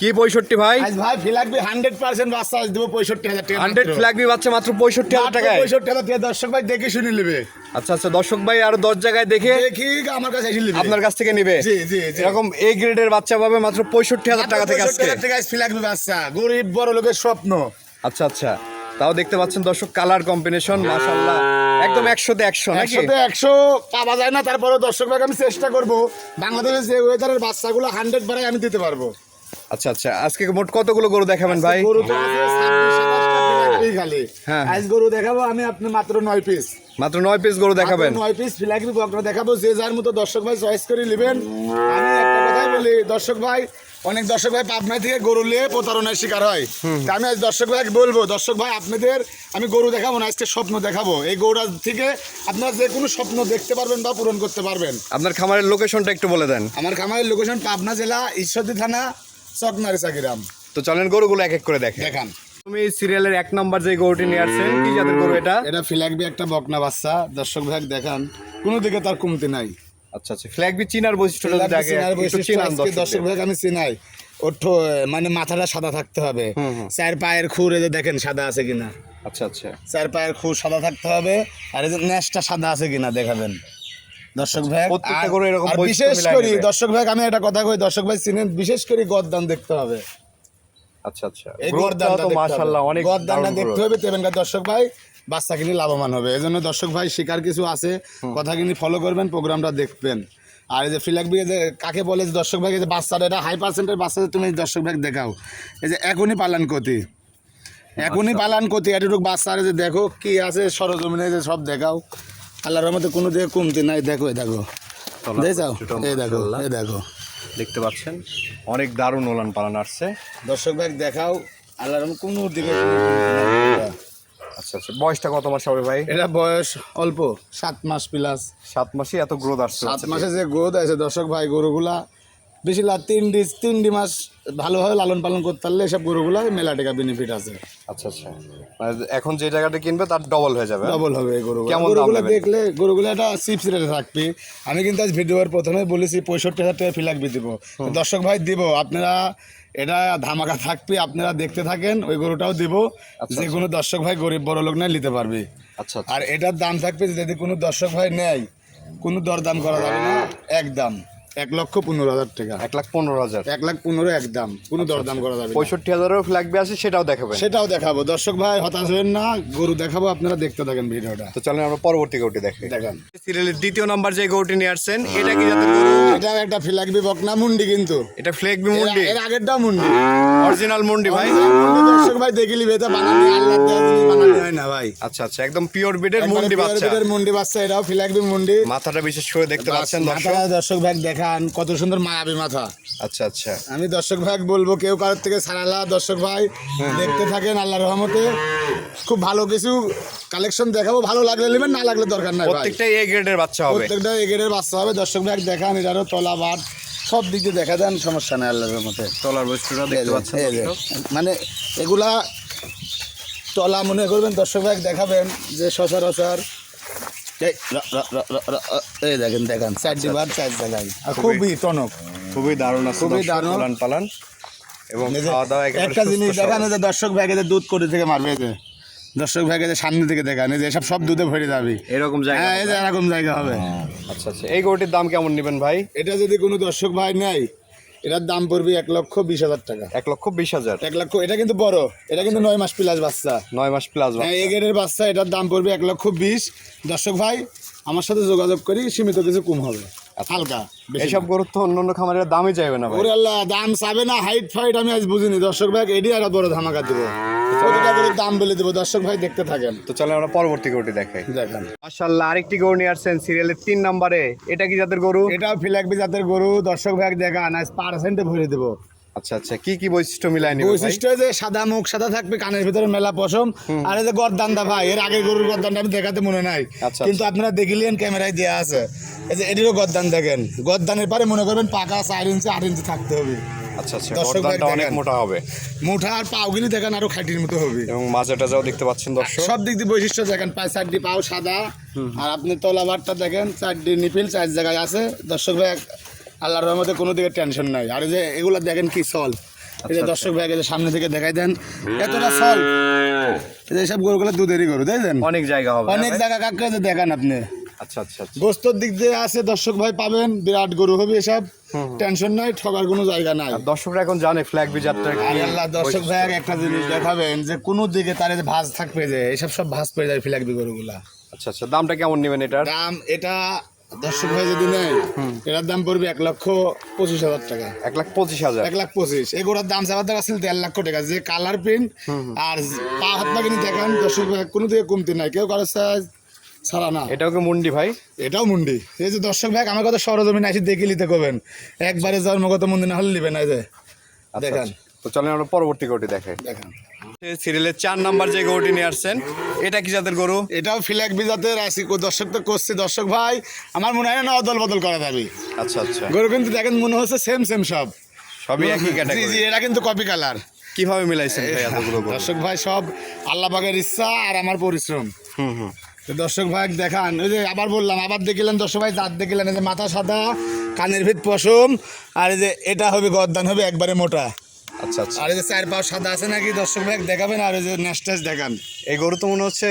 কি পঁয়ষট্টি ভাই? ভাই ফিলাকবি হান্ড্রেড পার্সেন্ট বাচ্চা আজ দেবো পঁয়ষট্টি হাজার টাকা। হান্ড্রেড ফ্ল্যাগবি বাচ্চা মাত্র পঁয়ষট্টি হাজার টাকায়? পঁয়ষট্টি হাজার টাকা দর্শক ভাই দেখে শুনে নেবে। আচ্ছা আচ্ছা দর্শক ভাই আরও দশ জায়গায় দেখে দেখি আমার কাছে এসে নেবে। আপনার কাছ থেকে নিবে। জি, জি, জি। এরকম এ গ্রেডের বাচ্চা পাবে মাত্র পঁয়ষট্টি হাজার টাকা থেকে আজকে। টাকা ফিলাকবি বাচ্চা। গরিব বড় লোকের স্বপ্ন। আচ্ছা আচ্ছা। তাও দেখতে পাচ্ছেন দর্শক কালার কম্বিনেশন মাশাল্লাহ একদম একশোতে একশো একশোতে একশো পাওয়া যায় না তারপরে দর্শক ভাই আমি চেষ্টা করব। বাংলাদেশের যে ওয়েদারের বাচ্চাগুলো হান্ড্রেড বারে আমি দিতে পারব। আচ্ছা আচ্ছা আজকে মোট কতগুলো গরু দেখাবেন ভাই? গরু তো ফিলাকবি খালি। হ্যাঁ। আজ গরু দেখাবো আমি আপনি মাত্র নয় পিস মাত্র নয় পিস গরু দেখাবেন? নয় পিস ফিলাকবি বকরা দেখাবো যে যার মতো দর্শক ভাই চয়েস করে নেবেন। আমি একটা কথাই বলি দর্শক ভাই অনেক দর্শক ভাই পাবনা থেকে গরু নিয়ে প্রতারণার শিকার হয়। তা আমি আজ দর্শক ভাই বলব দর্শক ভাই আপনাদের আমি গরু দেখাবো না আজকে স্বপ্ন দেখাবো। এই গরুটা থেকে আপনারা যে কোনো স্বপ্ন দেখতে পারবেন বা পূরণ করতে পারবেন। আপনার খামারের লোকেশনটা একটু বলে দেন। আমার খামারের লোকেশন পাবনা জেলা ঈশ্বরদী থানা চকনারিসা গ্রাম তো চলেন গরুগুলো এক এক করে দেখে দেখান। তুমি সিরিয়ালের এক নম্বর যে গরুটি নিয়ে আসছেন কি জাতের গরু এটা? এটা ফিলাকবি একটা বকনা বাচ্চা। দর্শক ভাই দেখান। কোনো দিকে তার কমতি নাই। আচ্ছা আচ্ছা। ফ্ল্যাগ বি চিনার বৈশিষ্ট্যটা যদি আগে চেনার একটু বৈশিষ্ট্য দর্শক। ভাই আমি চিনাই। ওর মানে মাথাটা সাদা থাকতে হবে। চার পায়ের খুর এই যে দেখেন সাদা আছে কিনা? আচ্ছা আচ্ছা। চার পায়ের খুর সাদা থাকতে হবে আর এই যে সাদা আছে কিনা দেখাবেন। দর্শক ভাই এরকম বিশেষ করি। দর্শক ভাই আমি একটা কথা কই দর্শক ভাই চিনেন বিশেষ করে গদ্দান দেখতে হবে। আচ্ছা আচ্ছা। এই গদ্দানটা মাশাআল্লাহ। অনেক গদ্দানটা দেখতে হবে তেমনকার দর্শক ভাই বাচ্চা কিনে লাভবান হবে। এই জন্য দর্শক ভাই শিকার কিছু আছে কথা কিনে ফলো করবেন প্রোগ্রামটা দেখবেন। আর এই যে ফিলাকবি যে কাকে বলে যে দর্শক ভাই যে বাচ্চাটা এটা হাই পার্সেন্টের বাচ্চা তুমি দর্শক ভাই দেখাও। এই যে এখনই পালান কতি এখনই পালান কতি এটুকু বাচ্চা আর যে দেখো কি আছে সরজমিনে যে সব দেখাও। আল্লাহর রহমতে কোনো দিকে কমতি নাই দেখো এই দেখো। দেখো এই দেখো। এই দেখো। দেখতে পাচ্ছেন অনেক দারুণ ওলান পালান আসছে। দর্শক ভাই দেখাও আল্লাহর রহমতে কোনো দিকে কোনো কমতি নাই। আচ্ছা আচ্ছা। বয়সটা কত মাস হবে ভাই? এটা বয়স অল্প সাত মাস প্লাস সাত মাসে এত গ্রোথ আসছে। সাত মাসে যে গ্রোথ আছে দর্শক ভাই গরুগুলা বেশি লা তিন ডি তিন ডি মাস ভালোভাবে লালন পালন করতে পারলে এসব গরুগুলো মেলা টাকা বেনিফিট আছে। আচ্ছা আচ্ছা। মানে এখন যে টাকাটা কিনবে তার ডবল হয়ে যাবে। ডবল হবে এই গরুগুলো। দেখলে গরুগুলো একটা চিপস রেটে থাকবে। আমি কিন্তু আজ ভিডিওর প্রথমে বলেছি পঁয়ষট্টি হাজার টাকা ফিলাকবি দিব। দর্শক ভাই দিব। আপনারা এটা ধামাকা থাকবে আপনারা দেখতে থাকেন ওই গরুটাও দিব। যে কোনো দর্শক ভাই গরিব বড় লোক নেয় নিতে পারবে। আচ্ছা আচ্ছা। আর এটার দাম থাকবে যদি কোনো দর্শক ভাই নেয় কোনো দরদাম করা যাবে না একদম। এক লক্ষ পনেরো হাজার টাকা। এক লাখ পনেরো হাজার। এক লাখ পনেরো একদম। কোনো দরদাম করা যাবে না। পঁয়ষট্টি ফ্ল্যাগবি আছে সেটাও দেখাবেন। সেটাও দেখাবো। দর্শক ভাই হতাশ হবেন না গরু দেখাবো আপনারা দেখতে থাকেন ভিডিওটা। তো চলেন আমরা পরবর্তী গরুটি দেখি। দেখান। সিরিয়ালের দ্বিতীয় নাম্বার যে গরুটি নিয়ে আসছেন এটা কি জাতের গরু? এটা একটা ফিলাকবি বকনা মুন্ডি কিন্তু। এটা ফ্লেগবি মুন্ডি? এর আগেরটা মুন্ডি। অরিজিনাল মুন্ডি ভাই। মুন্ডি দর্শক ভাই দেখিলি বানানি আল্লাহ দেয়া জিনিস বানানি। হয় না ভাই। আচ্ছা আচ্ছা একদম পিওর মুন্ডি বাচ্চা। মুন্ডি বাচ্চা এটাও ফিলাকবি মুন্ডি। মাথাটা বিশেষ করে দেখতে পাচ্ছেন দর্শক। দর্শক ভাই দেখান। কত সুন্দর মায়াবী মাথা। আচ্ছা আচ্ছা। আমি দর্শক ভাই বলব কেউ কারোর থেকে সারালা দর্শক ভাই দেখতে থাকেন আল্লাহ রহমতে। খুব ভালো কিছু কালেকশন দেখাবো ভালো লাগলে নেবেন না লাগলে দরকার নাই ভাই। প্রত্যেকটাই এ গ্রেডের বাচ্চা হবে। প্রত্যেকটা এগেরের বাচ্চা হবে। দর্শক ভাই দেখান এটারও তলা বাট সব দিক দিয়ে দেখা দেন সমস্যা নেই আল্লাহর রহমতে। তলার এই দেখতে পাচ্ছেন। মানে এগুলা তলা মনে করবেন দর্শক ভাই দেখাবেন যে সচরাচর এই দেখেন দেখেন চার জায়গায়। খুবই টনক। খুবই দারুণ খুবই দারুণ। পালান এবং খাওয়া দাওয়া একটা জিনিস। যে দর্শক দুধ করে থেকে মারবে এই যে। দর্শক ভাইকে সামনে থেকে দেখান এই যে সব সব দুধে ভরে যাবে। এরকম জায়গা হ্যাঁ যে এরকম জায়গা হবে। আচ্ছা আচ্ছা। এই গরুটির দাম কেমন নেবেন ভাই? এটা যদি কোনো দর্শক ভাই নেয় এটার দাম পড়বে এক লক্ষ বিশ হাজার টাকা। এক লক্ষ বিশ হাজার। এক লক্ষ এটা কিন্তু বড়। এটা কিন্তু নয় মাস প্লাস বাচ্চা। নয় মাস প্লাস হ্যাঁ এগেরের বাচ্চা এটার দাম পড়বে এক লক্ষ বিশ। দর্শক ভাই আমার সাথে যোগাযোগ করি সীমিত কিছু কম হবে। হালকা বেশি এইসব গরুর তো অন্য অন্য খামারের দামই চাইবে না ওরে আল্লাহ দাম চাবে না হাইট ফাইট আমি আজ বুঝিনি। দর্শক ভাই এটি আর বড় ধামাকা দেবো। করে দাম বলে দেবো। দর্শক ভাই দেখতে থাকেন। তো চলে আমরা পরবর্তী গরুটি দেখাই। দেখেন। মাশাআল্লাহ আরেকটি গরু নিয়ে আসছেন সিরিয়ালের তিন নম্বরে। এটা কি জাতের গরু? এটাও ফিলাকবি জাতের গরু। দর্শক ভাই দেখান আজ পার্সেন্টে ভরে দেবো। আচ্ছা আচ্ছা কি কি বৈশিষ্ট্য মিলাই নিবে বৈশিষ্ট্য যে সাদা মুখ সাদা থাকবে কানের ভিতরে মেলা পশম। আর এই যে গরদানটা ভাই এর আগের গরুর গরদানটা আমি দেখাতে মনে নাই। আচ্ছা, কিন্তু আপনারা দেখিলেন ক্যামেরায় দেওয়া আছে। এই যে এটিরও গরদান দেখেন। গরদানের পরে মনে করবেন পাকা চার ইঞ্চি আট ইঞ্চি থাকতে হবে। আচ্ছা আচ্ছা গর্দানটা অনেক মোটা হবে। মুঠা আর পাওগুলি দেখেন আরও খাটির মতো হবে। এবং দেখতে পাচ্ছেন দর্শক। সব দিক দিয়ে বৈশিষ্ট্য দেখেন পায়ে চারটি পাও সাদা। আর আপনি তলাবারটা দেখেন চারটি নিপিল চার জায়গায় আছে। দর্শক ভাই এক- আল্লাহর রহমতে কোনো দিকে টেনশন নাই। আর যে এগুলো দেখেন কি সল এই যে দর্শক ভাইকে যে সামনে থেকে দেখাই দেন এতটা সল এই যে সব গরুগুলো দুধেরই গরু দেখেন অনেক জায়গা হবে অনেক জায়গা কাকড়ে দেখান আপনি? আচ্ছা আচ্ছা আচ্ছা। গোস্তর দিক দিয়ে আছে দর্শক ভাই পাবেন বিরাট গরু হবে এসব। টেনশন নাই ঠকার কোনো জায়গা নাই। দর্শকরা এখন জানে ফ্ল্যাগ বি কি আল্লাহ দর্শক ভাই একটা জিনিস দেখাবেন যে কোনো দিকে তার ভাঁজ থাকবে যে এসব সব ভাঁজ পেয়ে যায় ফিলাকবি গরুগুলা। আচ্ছা আচ্ছা দামটা কেমন নেবেন এটার? দাম এটা দর্শক ভাই যদি নেয় এটার দাম পড়বে এক লক্ষ পঁচিশ হাজার টাকা। এক লাখ পঁচিশ হাজার। এক লাখ পঁচিশ। এগুলোর দাম দেড় লক্ষ টাকা। যে কালার প্রিন্ট আর পা হাত পা কিনে দেখান দর্শক ভাই কোনো দিকে কমতি নাই। কেউ কারও সাইজ ছাড়া না। এটাও কি মুন্ডি ভাই? এটাও মুন্ডি। এই যে দর্শক ভাই আমার কথা সরজমিনে আসি দেখে নিতে করবেন একবারে জন্মগত মন্দির না হলে নিবেন এই যে। আচ্ছা, আচ্ছা। তো চলেন আমরা পরবর্তী গরুটি দেখে দেখান। সিরিয়ালের চার নাম্বার যে গরুটি নিয়ে আসছেন এটা কি জাতের গরু? এটাও ফিলাক বিজাতের আসি দর্শক তো করছি। দর্শক ভাই আমার মনে হয় না অদল বদল করা যাবে। আচ্ছা আচ্ছা। গরু কিন্তু দেখেন মনে হচ্ছে সেম সেম সব। সবই একই ক্যাটাগরি জি এরা কিন্তু কপি কালার কীভাবে মিলাইছেন ভাই এতগুলো দর্শক ভাই সব আল্লাহ বাগের ইচ্ছা আর আমার পরিশ্রম। হুম হুম। তো দর্শক ভাই দেখান ওই যে আবার বললাম আবার দেখিলেন দর্শক ভাই দাঁত দেখিলেন এই যে মাথা সাদা কানের ভিত পশম আর এই যে এটা হবে গদ্দান হবে একবারে মোটা। আচ্ছা আচ্ছা। আর এই যে চার পাও সাদা আছে নাকি দর্শক ভাই দেখাবেন আর এই যে নেস্টেস দেখান। এই গরু তো মনে হচ্ছে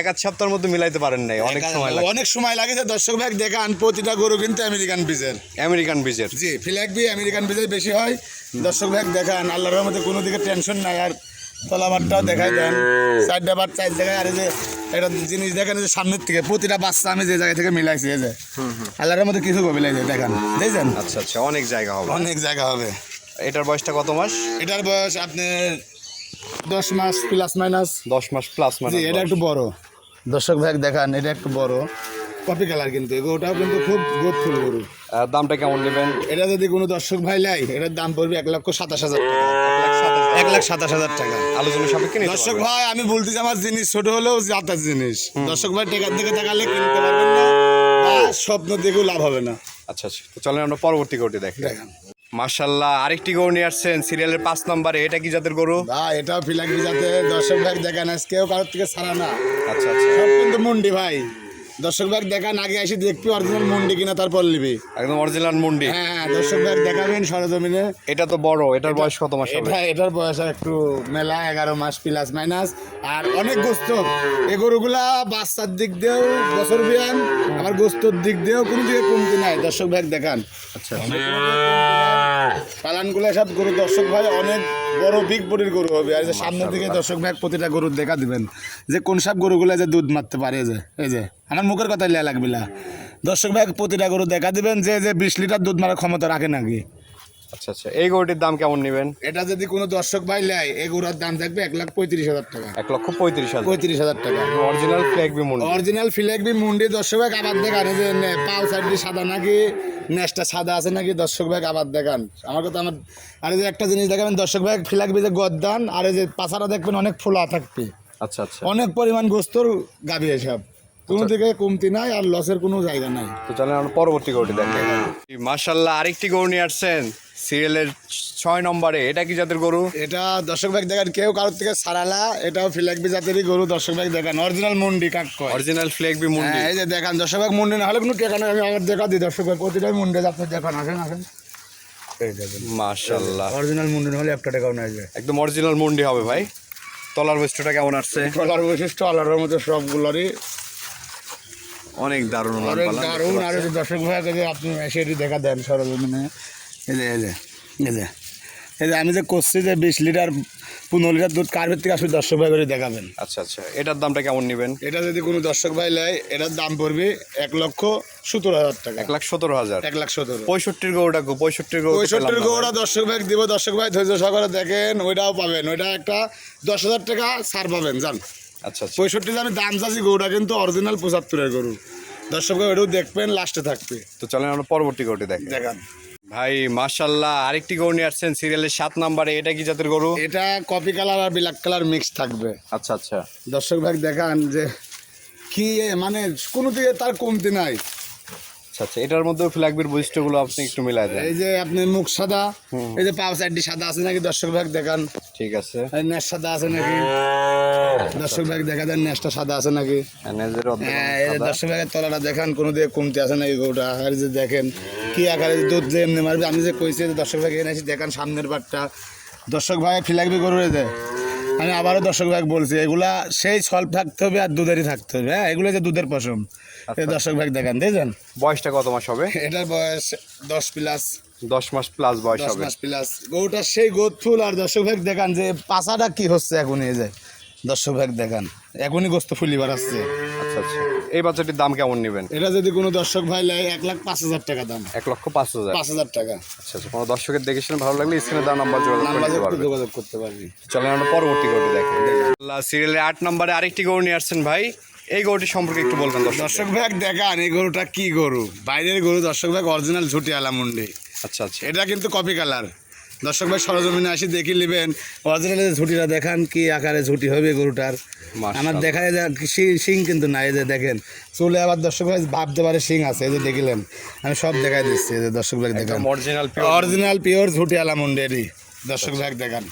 এক আধ সপ্তাহের মধ্যে মিলাইতে পারেন নাই অনেক সময় লাগে অনেক সময় লাগে যে দর্শক ভাই দেখান প্রতিটা গরু কিন্তু আমেরিকান পিসের আমেরিকান বিজের। জি ফ্ল্যাগ বি আমেরিকান পিসের বেশি হয়। দর্শক ভাই দেখান আল্লাহর রহমতে কোনো দিকে টেনশন নাই আর তলাবারটাও দেখাই দেন। চারটা বার চার জায়গায় আর যে একটা জিনিস দেখেন যে সামনের থেকে প্রতিটা বাচ্চা আমি যে জায়গা থেকে মিলাইছি এই যে। আল্লাহর মধ্যে কিছু মিলাইছে দেখান দেখছেন? আচ্ছা আচ্ছা অনেক জায়গা হবে। অনেক জায়গা হবে। এটার বয়সটা কত মাস? এটার বয়স আপনার দশ মাস প্লাস মাইনাস দশ মাস প্লাস জি এটা একটু বড়। দর্শক ভাই দেখান এটা একটু বড়। কপি কালার কিন্তু ওটাও কিন্তু খুব গোদফুল গরু। দামটা কেমন নেবেন? এটা যদি কোনো দর্শক ভাই লাই এটার দাম পড়বে এক লক্ষ সাতাশ হাজার টাকা। এক লাখ সাতাশ হাজার টাকা। আলোচনা সাপেক্ষে দর্শক ভাই আমি বলতেছি আমার জিনিস ছোট হলেও জাতার জিনিস। দর্শক ভাই টেকার দিকে তাকালে কিনতে পারবেন না স্বপ্ন দেখেও লাভ হবে না। আচ্ছা আচ্ছা। তো চলেন আমরা পরবর্তী গরুটি দেখি। দেখেন। মার্শাল্লাহ আরেকটি গরু নিয়ে আসছেন সিরিয়ালের পাঁচ নম্বরে। এটা কি জাতের গরু? বা এটাও ফিলাক যাতে দর্শক ভাই দেখেন আজ কেউ কারোর থেকে ছাড়া না। আচ্ছা আচ্ছা। সব কিন্তু মুন্ডি ভাই। দর্শক ভাই দেখান আগে এসে দেখবি অরিজিনাল মুন্ডি কিনা তারপর নিবি। একদম অরিজিনাল মুন্ডি। হ্যাঁ হ্যাঁ, দর্শক ভাই দেখাবেন সরজমিনে। এটা তো বড় এটার বয়স কত মাস হবে? এটা এটার বয়স একটু মেলা এগারো মাস প্লাস মাইনাস আর অনেক গোস্ত। এই গরুগুলা বাচ্চার দিক দিয়েও বছর বিয়ান আবার গোস্তর দিক দিয়েও কোনো দিকে কমতি নাই। দর্শক ভাই দেখান। আচ্ছা। পালানগুলো সব গরু, দর্শক ভাই, অনেক বড় বিগ বডির গরু হবে। আর সামনের দিকে দর্শক ভাই প্রতিটা গরুর দেখা দিবেন। যে কোন সব গরুগুলো যে দুধ মারতে পারে যে, এই যে। আমার মুখের কথা লিয়া লাগবে না। দর্শক ভাই প্রতিটা গরু দেখা দিবেন, যে যে বিশ লিটার দুধ মারার ক্ষমতা রাখে নাকি? আচ্ছা আচ্ছা। এই গরুটির দাম কেমন নেবেন? এটা যদি কোনো দর্শক ভাই নেয় এই গরুর দাম থাকবে এক লাখ পঁয়ত্রিশ হাজার টাকা। এক লক্ষ পঁয়ত্রিশ হাজার। পঁয়ত্রিশ হাজার টাকা। অরিজিনাল ফ্ল্যাগ বি মুন্ডি। অরিজিনাল ফিলেকবি মুন্ডি দর্শক ভাই আবার দেখান। যে পাও সাইডটি সাদা নাকি নেসটা সাদা আছে নাকি দর্শক ভাই আবার দেখান। আমার কথা আমার আর যে একটা জিনিস দেখাবেন দর্শক ভাই ফিলাকবি যে গদ্দান আর যে পাছাটা দেখবেন অনেক ফোলা থাকবে। আচ্ছা আচ্ছা। অনেক পরিমাণ গোস্তর গাবি এসব। কোনো দিকে কমতি নাই আর লসের কোনো জায়গা নাই। তো চলেন আমরা পরবর্তী গরুটি দেখি। মার্শাল্লাহ আরেকটি গরু নিয়ে আসছেন। সিরিয়ালের ছয় নম্বরে এটা কি জাতের গরু? এটা দর্শক ভাই দেখেন কেউ কারোর থেকে সারালা এটাও ফিলাকবি জাতেরই গরু দর্শক ভাই দেখেন। অরিজিনাল মুন্ডি কাক কয়? অরিজিনাল ফ্ল্যাগ বি মুন্ডি। হ্যাঁ, এই যে দেখান দর্শক ভাই মুন্ডি না হলে কোনো টেকা নেই আমি আমার দেখা দিই দর্শক ভাই প্রতিটাই মুন্ডে আপনি দেখান আসেন আসেন। মার্শাল্লাহ অরিজিনাল মুন্ডি না হলে একটা টাকাও নাই একদম অরিজিনাল মুন্ডি হবে ভাই। তলার বৈশিষ্ট্যটা কেমন আসছে? ট্রলার বৈশিষ্ট্য আলাদার মতো সবগুলোরই। অনেক দারুণ অনেক দারুণ আর দর্শক ভাইকে যে আপনি এসে দেখা দেন সরজমিনে আমি যে করছি যে বিশ লিটার পনেরো লিটার দুধ কার ভিত্তিক আসলে দর্শক ভাই করে দেখাবেন? আচ্ছা আচ্ছা। এটার দামটা কেমন নেবেন? এটা যদি কোনো দর্শক ভাই নেয় এটার দাম পড়বে এক লক্ষ সতেরো হাজার টাকা। এক লাখ সতেরো হাজার। এক লাখ সতেরো পঁয়ষট্টির গরুটা গো পঁয়ষট্টির তো পঁয়ষট্টির গৌড়া দর্শক ভাই দিব দর্শক ভাই ধৈর্য সহকারে দেখেন ওইটাও পাবেন। ওইটা একটা দশ হাজার টাকা ছাড় পাবেন জান। আচ্ছা আচ্ছা। পঁয়ষট্টি আমি দাম চাচ্ছি গরুটা কিন্তু অরিজিনাল পঁচাত্তরের গরু। দর্শক ভাই ওটাও দেখবেন লাস্টে থাকবে। তো চলেন আমরা পরবর্তী গরুটি দেখি। দেখান। ভাই মাশাল্লাহ আরেকটি গরু নিয়ে আসছেন সিরিয়ালের সাত নাম্বারে। এটা কি জাতের গরু? এটা কপি কালার আর ব্ল্যাক কালার মিক্স থাকবে। আচ্ছা আচ্ছা। দর্শক ভাই দেখান যে কি মানে কোনো দিকে তার কমতি নাই। আচ্ছা আচ্ছা এটার মধ্যে ফ্ল্যাগবির বৈশিষ্ট্যগুলো আপনি একটু মিলাই দেন। এই যে আপনি মুখ সাদা এই যে পাও সাইডটি সাদা আছে নাকি? দর্শক ভাগ দেখান। ঠিক আছে। নেশ সাদা আছে নাকি? দর্শক ভাগ দেখা দেন নেশটা সাদা আছে নাকি? হ্যাঁ এই যে দর্শক ভাগের তলাটা দেখান কোনো দিকে কমতে আছে নাকি গরুটা? আর যে দেখেন কি আকারে দুধ যে এমনি মারবে? আমি যে কইছি দর্শক ভাগ এনে দেখান সামনের পাটটা। দর্শক ভাই ফিলাকবি গরু দেয় আমি আবারও দর্শক ভাগ বলছি এগুলা সেই সল্প থাকতে হবে আর দুধেরই থাকতে হবে। হ্যাঁ এগুলো যে দুধের পশম এই দর্শক ভাগ দেখান দেখেন বয়সটা কত মাস হবে? এটার বয়স দশ প্লাস দশ মাস প্লাস বয়স হবে। মাস প্লাস গরুটা সেই গোদ ফুল আর দর্শক ভাগ দেখান যে পাশাটা কি হচ্ছে এখন এই যে। দর্শক ভাগ দেখান। এখনই গোস্ত ফুলি বাড়াচ্ছে আচ্ছা আচ্ছা। এই বাচ্চাটির দাম কেমন নেবেন? এটা যদি কোনো দর্শক ভাই নেয় এক লাখ পাঁচ হাজার টাকা দাম। এক লক্ষ পাঁচ হাজার। পাঁচ হাজার টাকা। আচ্ছা আচ্ছা। কোনো দর্শকের দেখে শুনে ভালো লাগলে স্ক্রিনে দাম নাম্বার যোগাযোগ করতে পারবি। চলেন আমরা পরবর্তী গরুটি আল্লাহ সিরিয়ালের আট নম্বরে আরেকটি গরু নিয়ে আসছেন ভাই। এই গরুটি সম্পর্কে একটু বলবেন দর্শক দর্শক ভাই দেখান এই গরুটা কি গরু? বাইরের গরু দর্শক ভাই অরিজিনাল ঝুটি আলামুন্ডি আচ্ছা আচ্ছা। এটা কিন্তু কপি কালার দর্শক ভাই সরজমিনে আসি দেখি নেবেন। অরিজিনাল ঝুঁটিটা দেখান কি আকারে ঝুটি হবে গরুটার। আমার দেখা যায় শিং কিন্তু নাই যে দেখেন। চলে আবার দর্শক ভাই ভাবতে পারে শিং আছে এই যে দেখিলেন। আমি সব দেখাই দিচ্ছি এই যে দর্শক ভাই দেখান। অরিজিনাল অরিজিনাল পিওর ঝুঁটি আলামুন্ডেরই। দর্শক ভাই দেখান।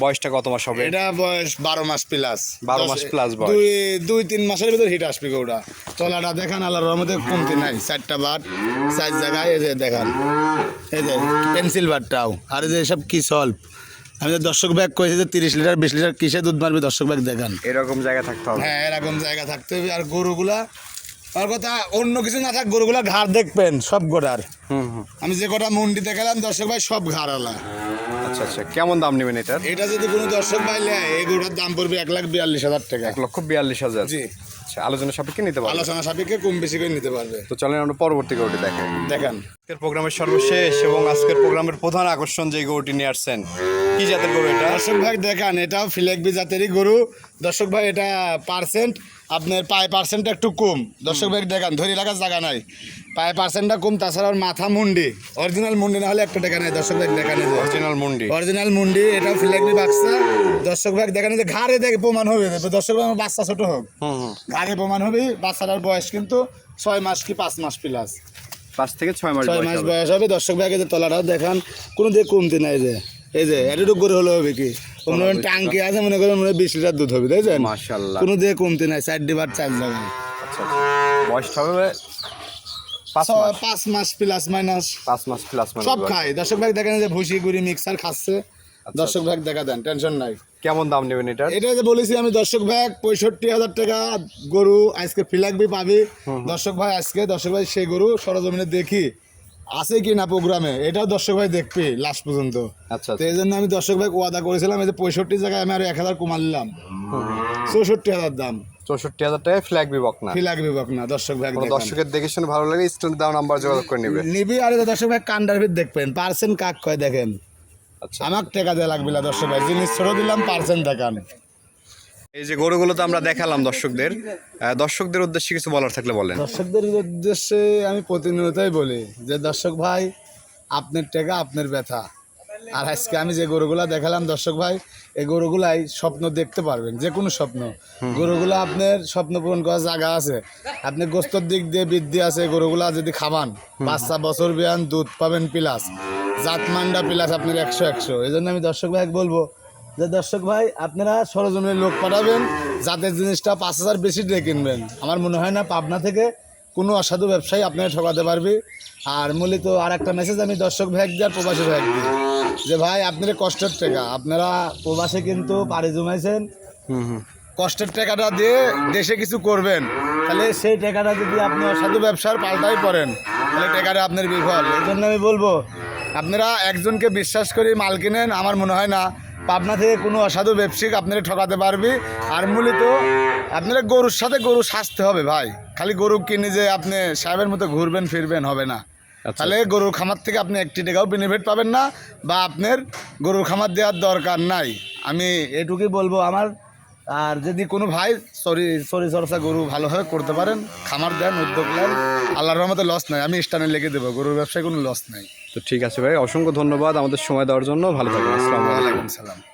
বয়সটা কত মাস হবে? এটা বয়স বারো মাস প্লাস 12 মাস প্লাস দুই দুই তিন মাসের ভিতরে হিট আসবে গৌড়া তলাটা দেখান আল্লাহর মধ্যে কমতি নাই। চারটা বাট চার জায়গায় এই যে দেখান। এই যে পেন্সিল বাটটাও আর এই যে সব কি সল্ভ আমি যে দর্শক ব্যাগ কয়েছি যে তিরিশ লিটার বিশ লিটার কিসে দুধ মারবে দর্শক ব্যাগ দেখান। এরকম জায়গা থাকতে হবে। হ্যাঁ এরকম জায়গা থাকতে হবে। আর গরুগুলা আর কথা অন্য কিছু না থাক গরুগুলা ঘাড় দেখবেন সব গোড়ার আমি যে কটা মন্ডি গেলাম দর্শক ভাই সব ঘাড় আলা। আচ্ছা আচ্ছা। কেমন দাম নেবেন এটার? এটা যদি কোনো দর্শক পাইলে গরুটার দাম পড়বে এক লাখ বিয়াল্লিশ হাজার টাকা। এক লক্ষ বিয়াল্লিশ হাজার। জি। আচ্ছা আলোচনা সাপেক্ষে নিতে পারবেন আলোচনা সাপেক্ষে কম বেশি করে নিতে পারবে। তো চলেন আমরা পরবর্তী গরুটি দেখেন। দেখান। আজকের প্রোগ্রামের সর্বশেষ এবং আজকের প্রোগ্রামের প্রধান আকর্ষণ যে গরুটি নিয়ে আসছেন কি জাতের গরু এটা? দর্শক ভাই দেখান এটাও ফিলেকবি জাতেরই গরু। দর্শক ভাই এটা পার্সেন্ট আপনার পায়ে পার্সেন্টটা একটু কম। দর্শক ভাই দেখান ধরে রাখার জায়গা নাই। পায়ে পার্সেন্টটা কম তাছাড়া ওর মাথা মুন্ডি। অরিজিনাল মুন্ডি না হলে একটা টাকা নেই। দর্শক ভাই দেখান নেই অরিজিনাল মুন্ডি। অরিজিনাল মুন্ডি এটাও ফিলেকবি বাক্সা। দর্শক ভাই দেখান এই যে ঘাড়ে দেখে প্রমাণ হবে দর্শক ভাই আমার বাচ্চা ছোট হোক। হুম প্রমাণ হবে বাচ্চাটার বয়স কিন্তু ছয় মাস কি পাঁচ মাস প্লাস পাঁচ থেকে ছয় মাস ছয় মাস বয়স হবে দর্শক ভাইকে যে তলাটাও দেখান কোনো দিকে কমতে নাই যে। এই যে এতটুকু করে হলে হবে কি? মনে করেন টাঙ্কি আছে মনে করেন মনে বিশ লিটার দুধ হবে তাই মাশাআল্লাহ। কোনো দিকে কমতে নাই চার ডিবার চার আচ্ছা আচ্ছা। বয়সটা হবে পাঁচ মাস। প্লাস মাইনাস পাঁচ মাস প্লাস সব। খায়। দর্শক ভাই দেখেন যে ভুসি গুড়ি মিক্সার খাচ্ছে। দর্শক ভাই দেখা দেন টেনশন নাই। কেমন দাম নেবেন এটার? এটা যে বলেছি আমি দর্শক ভাই পঁয়ষট্টি হাজার টাকা গরু আজকে ফিলাকবি পাবি। দর্শক ভাই আজকে দর্শক ভাই সেই গরু সরজমিনে দেখি। আছে কি না প্রোগ্রামে? এটাও দর্শক ভাই দেখবি লাস্ট পর্যন্ত। আচ্ছা তো এই জন্য আমি দর্শক ভাই ওয়াদা করেছিলাম এই যে পঁয়ষট্টি জায়গায় আমি আরও এক হাজার কমা নিলাম। চৌষট্টি হাজার দাম। চৌষট্টি হাজার টাকায় ফ্ল্যাগ বিভক না ফিলাক বিভাগ না দর্শক ভাই দর্শকের দেখে শুনে ভালো লাগে স্ক্রিন দেওয়া নাম্বার যোগাযোগ করে নেবে। নিবি আর দর্শক ভাই কান্ডার ভিত দেখবেন পার্সেন্ট কাক কয় দেখেন। আচ্ছা আমার টাকা দেওয়া লাগবে না দর্শক ভাই। জিনিস ছোট দিলাম পার্সেন্ট দেখান এই যে গরুগুলো তো আমরা দেখালাম দর্শকদের। দর্শকদের উদ্দেশ্যে কিছু বলার থাকলে বলেন। দর্শকদের উদ্দেশ্যে আমি প্রতিনিয়তই বলি যে দর্শক ভাই আপনার টাকা আপনার ব্যথা। আর আজকে আমি যে গরুগুলা দেখালাম দর্শক ভাই এই গরুগুলাই স্বপ্ন দেখতে পারবেন যে কোনো স্বপ্ন। গরুগুলা আপনার স্বপ্ন পূরণ করার জায়গা আছে। আপনি গোস্তর দিক দিয়ে বৃদ্ধি আছে গরুগুলা যদি খাবান বাচ্চা বছর বিয়ান দুধ পাবেন প্লাস জাতমান্ডা প্লাস আপনার একশো একশো। এই জন্য আমি দর্শক ভাই বলব যে দর্শক ভাই আপনারা সরজমিনের লোক পাঠাবেন যাতে জিনিসটা পাঁচ হাজার বেশি দিয়ে কিনবেন। আমার মনে হয় না পাবনা থেকে কোনো অসাধু ব্যবসায়ী আপনারা ঠকাতে পারবে। আর মূলত আর একটা মেসেজ আমি দর্শক ভাই দিই আর প্রবাসী ভাই দিই। যে ভাই আপনারা কষ্টের টাকা। আপনারা প্রবাসে কিন্তু পাড়ি জমাইছেন। হুম হুম। কষ্টের টাকাটা দিয়ে দেশে কিছু করবেন। তাহলে সেই টাকাটা যদি আপনি অসাধু ব্যবসার পাল্টাই পড়েন তাহলে টাকাটা আপনার বিফল। এই জন্য আমি বলব আপনারা একজনকে বিশ্বাস করে মাল কিনেন আমার মনে হয় না। পাবনা থেকে কোনো অসাধু ব্যবসায়িক আপনারা ঠকাতে পারবে। আর মূলত আপনারা গরুর সাথে গরু সাজতে হবে ভাই। খালি গরু কিনে যে আপনি সাহেবের মতো ঘুরবেন ফিরবেন হবে না। তাহলে গরুর খামার থেকে আপনি একটি টাকাও বেনিফিট পাবেন না বা আপনার গরুর খামার দেওয়ার দরকার নাই। আমি এটুকুই বলব আমার। আর যদি কোনো ভাই সরি সরি চর্চা গরু ভালোভাবে করতে পারেন খামার দেন উদ্যোগ নেন আল্লাহর রহমতে লস নাই। আমি স্টানে লিখে দেবো গরুর ব্যবসায় কোনো লস নাই। তো ঠিক আছে ভাই, অসংখ্য ধন্যবাদ আমাদের সময় দেওয়ার জন্য। ভালো থাকবেন, আসসালামু আলাইকুম। সালাম।